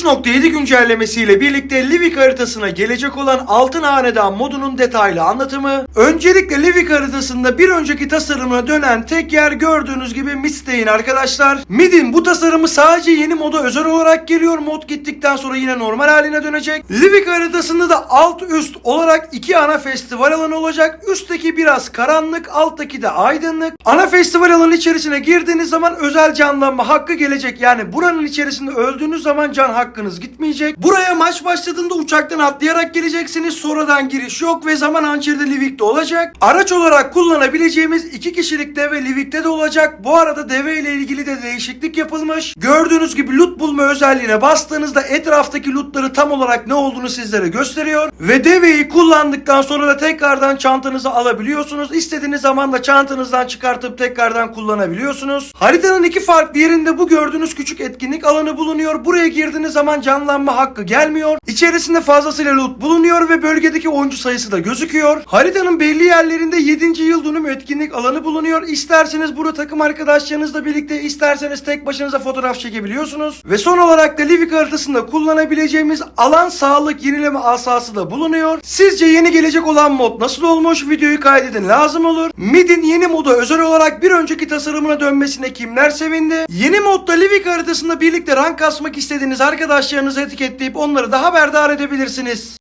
3.7 güncellemesiyle birlikte Livik haritasına gelecek olan Altın Hanedan modunun detaylı anlatımı. Öncelikle Livik haritasında bir önceki tasarımına dönen tek yer gördüğünüz gibi Midstay'in arkadaşlar. Mid'in bu tasarımı sadece yeni moda özel olarak geliyor. Mod gittikten sonra yine normal haline dönecek. Livik haritasında da alt üst olarak iki ana festival alanı olacak. Üstteki biraz karanlık, alttaki de aydınlık. Ana festival alanı içerisine girdiğiniz zaman özel canlanma hakkı gelecek. Yani buranın içerisinde öldüğünüz zaman can hakkınız gitmeyecek. Buraya maç başladığında uçaktan atlayarak geleceksiniz. Sonradan giriş yok ve zaman hançerde Livik'te olacak. Araç olarak kullanabileceğimiz iki kişilik deve Livik'te de olacak. Bu arada deve ile ilgili de değişiklik yapılmış. Gördüğünüz gibi loot bulma özelliğine bastığınızda etraftaki lootları tam olarak ne olduğunu sizlere gösteriyor. Ve deveyi kullandıktan sonra da tekrardan çantanızı alabiliyorsunuz. İstediğiniz zaman da çantanızdan çıkartıp tekrardan kullanabiliyorsunuz. Haritanın iki farklı yerinde bu gördüğünüz küçük etkinlik alanı bulunuyor. Buraya girdiğiniz zaman canlanma hakkı gelmiyor. İçerisinde fazlasıyla loot bulunuyor ve bölgedeki oyuncu sayısı da gözüküyor. Haritanın belli yerlerinde 7. yıl dönüm etkinlik alanı bulunuyor. İsterseniz burada takım arkadaşlarınızla birlikte isterseniz tek başınıza fotoğraf çekebiliyorsunuz. Ve son olarak da Livik haritasında kullanabileceğimiz alan sağlık yenileme asası da bulunuyor. Sizce yeni gelecek olan mod nasıl olmuş? Videoyu kaydedin lazım olur. Mid'in yeni moda özel olarak bir önceki tasarımına dönmesine kimler sevindi? Yeni modda Livik haritasında birlikte rank kasmak istediğiniz arkadaşlarınızı etiketleyip onları da haberdar edebilirsiniz.